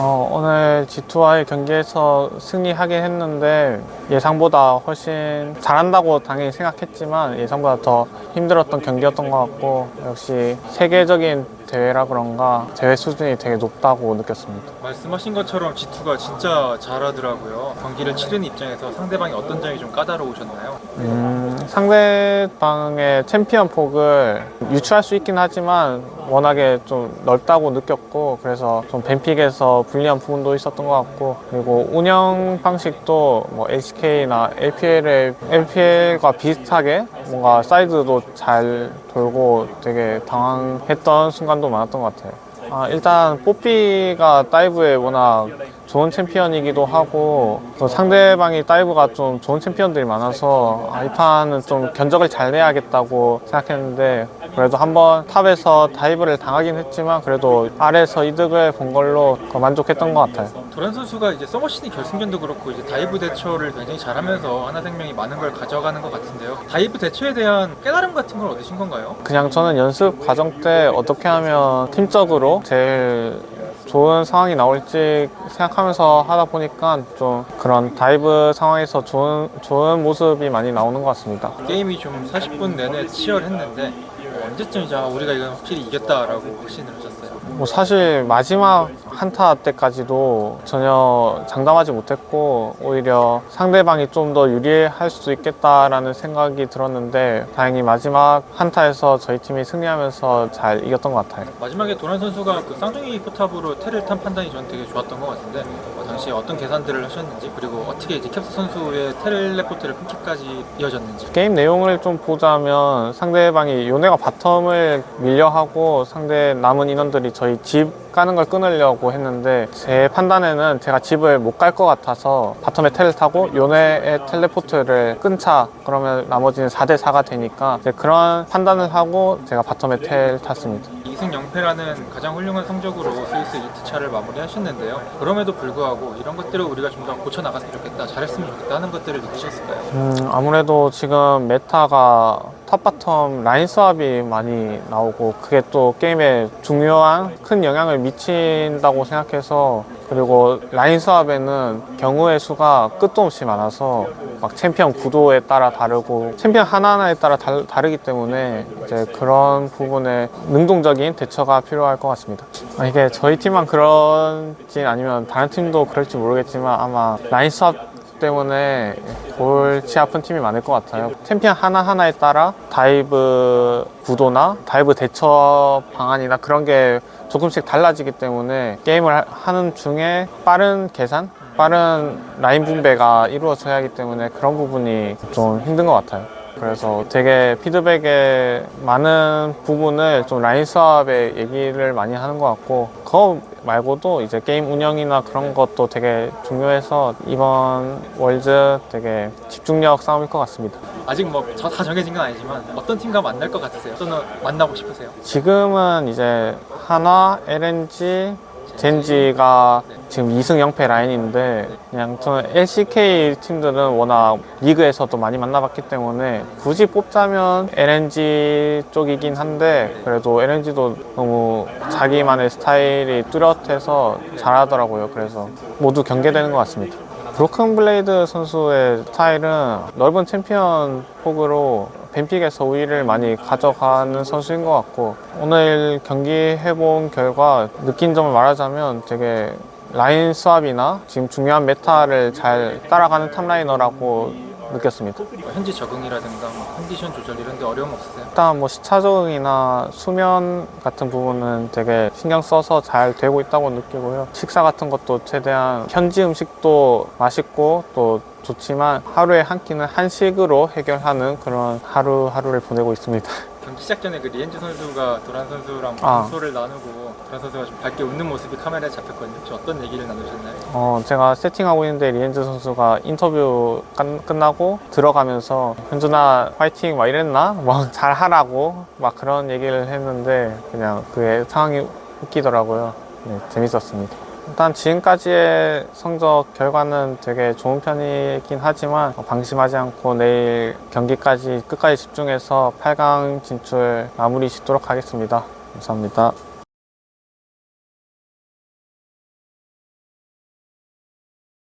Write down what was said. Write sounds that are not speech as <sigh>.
어, 오늘 G2와의 경기에서 승리하긴 했는데 예상보다 훨씬 잘한다고 당연히 생각했지만 예상보다 더 힘들었던 경기였던 것 같고 역시 세계적인 대회라 그런가 대회 수준이 되게 높다고 느꼈습니다. 말씀하신 것처럼 G2가 진짜 잘하더라고요. 경기를 치르는 입장에서 상대방이 어떤 점이 좀 까다로우셨나요? 음, 상대방의 챔피언 폭을 유추할 수 있긴 하지만 워낙에 좀 넓다고 느꼈고 그래서 좀 뱀픽에서 불리한 부분도 있었던 것 같고 그리고 운영 방식도 뭐 LCK나 LPL의 LPL과 비슷하게 뭔가 사이드도 잘 돌고 되게 당황했던 순간도 많았던 것 같아요. 아, 일단 뽀삐가 다이브에 워낙 좋은 챔피언이기도 하고 또 상대방이 다이브가 좀 좋은 챔피언들이 많아서 아, 이 판은 좀 견적을 잘 내야겠다고 생각했는데 그래도 한번 탑에서 다이브를 당하긴 했지만 그래도 아래에서 이득을 본 걸로 더 만족했던 것 같아요. 도란 선수가 이제 서머 시즌 결승전도 그렇고 이제 다이브 대처를 굉장히 잘하면서 하나생명이 많은 걸 가져가는 것 같은데요. 다이브 대처에 대한 깨달음 같은 걸 얻으신 건가요? 그냥 저는 연습 과정 때 어떻게 하면 팀적으로 제일 좋은 상황이 나올지 생각하면서 하다 보니까 좀 그런 다이브 상황에서 좋은 좋은 모습이 많이 나오는 것 같습니다. 게임이 좀 40분 내내 치열했는데 어, 언제쯤 이제 아, 우리가 이건 확실히 이겼다라고 확신을 하셨어요? 뭐 사실 마지막 한타 때까지도 전혀 장담하지 못했고 오히려 상대방이 좀 더 유리할 수도 있겠다라는 생각이 들었는데 다행히 마지막 한타에서 저희 팀이 승리하면서 잘 이겼던 것 같아요. 마지막에 도란 선수가 그 쌍둥이 포탑으로 테를 탄 판단이 저는 되게 좋았던 것 같은데 어, 당시에 어떤 계산들을 하셨는지 그리고 어떻게 이제 캡스 선수의 텔레포트를 끊기까지 이어졌는지 게임 내용을 좀 보자면 상대방이 요네가 바텀을 밀려하고 상대 남은 인원들이 저희 집 가는 걸 끊으려고 했는데 제 판단에는 제가 집을 못 갈 것 같아서 바텀에 텔을 타고 요네의 텔레포트를 끊자 그러면 나머지는 4대 4가 되니까 이제 그런 판단을 하고 제가 바텀에 텔 탔습니다. 2승 0패라는 가장 훌륭한 성적으로 스위스 2트차를 마무리하셨는데요 그럼에도 불구하고 이런 것들을 우리가 좀 더 고쳐 나갔으면 좋겠다 잘했으면 좋겠다 하는 것들을 느끼셨을까요? 음, 아무래도 지금 메타가 탑 바텀 라인 수합이 많이 나오고 그게 또 게임에 중요한 큰 영향을 미친다고 생각해서 그리고 라인 수합에는 경우의 수가 끝도 없이 많아서 막 챔피언 구도에 따라 다르고 챔피언 하나하나에 따라 다, 다르기 때문에 이제 그런 부분에 능동적인 대처가 필요할 것 같습니다. 아, 이게 저희 팀만 그런지 아니면 다른 팀도 그럴지 모르겠지만 아마 라인 수합 때문에 골치 아픈 팀이 많을 것 같아요. 챔피언 하나하나에 따라 다이브 구도나 다이브 대처 방안이나 그런 게 조금씩 달라지기 때문에 게임을 하- 하는 중에 빠른 계산, 빠른 라인 분배가 이루어져야 하기 때문에 그런 부분이 좀 힘든 것 같아요. 그래서 되게 피드백에 많은 부분을 좀 라인 수업에 얘기를 많이 하는 것 같고 그거 말고도 이제 게임 운영이나 그런 것도 되게 중요해서 이번 월드 되게 집중력 싸움일 것 같습니다. 아직 뭐 다 정해진 건 아니지만 어떤 팀과 만날 것 같으세요? 또는 만나고 싶으세요? 지금은 이제 한화, LNG, 젠지가 지금 2승 0패 라인인데 그냥 저는 LCK 팀들은 워낙 리그에서도 많이 만나봤기 때문에 굳이 뽑자면 LNG 쪽이긴 한데 그래도 LNG도 너무 자기만의 스타일이 뚜렷해서 잘하더라고요. 그래서 모두 경계되는 것 같습니다. 브로큰 블레이드 선수의 스타일은 넓은 챔피언 폭으로 뱀픽에서 우위를 많이 가져가는 선수인 것 같고 오늘 경기 해본 결과 느낀 점을 말하자면 되게 라인 수합이나 지금 중요한 메타를 잘 따라가는 탑라이너라고 느꼈습니다. 뭐 현지 적응이라든가 뭐 컨디션 조절 이런 데 어려움 없으세요? 일단 뭐 시차 적응이나 수면 같은 부분은 되게 신경 써서 잘 되고 있다고 느끼고요. 식사 같은 것도 최대한 현지 음식도 맛있고 또 좋지만 하루에 한 끼는 한식으로 해결하는 그런 하루하루를 보내고 있습니다. 경기 시작 전에 그 리엔즈 선수가 도란 선수랑 아. 소를 나누고 도란 선수가 좀 밝게 웃는 모습이 카메라에 잡혔거든요. 혹시 어떤 얘기를 나누셨나요? 어, 제가 세팅하고 있는데 리엔즈 선수가 인터뷰 끝- 끝나고 들어가면서 현준아 화이팅 막 이랬나? 막 <laughs> 잘하라고 막 그런 얘기를 했는데 그냥 그게 상황이 웃기더라고요. 네, 재밌었습니다. 일단 지금까지의 성적 결과는 되게 좋은 편이긴 하지만 방심하지 않고 내일 경기까지 끝까지 집중해서 8강 진출 마무리 짓도록 하겠습니다. 감사합니다.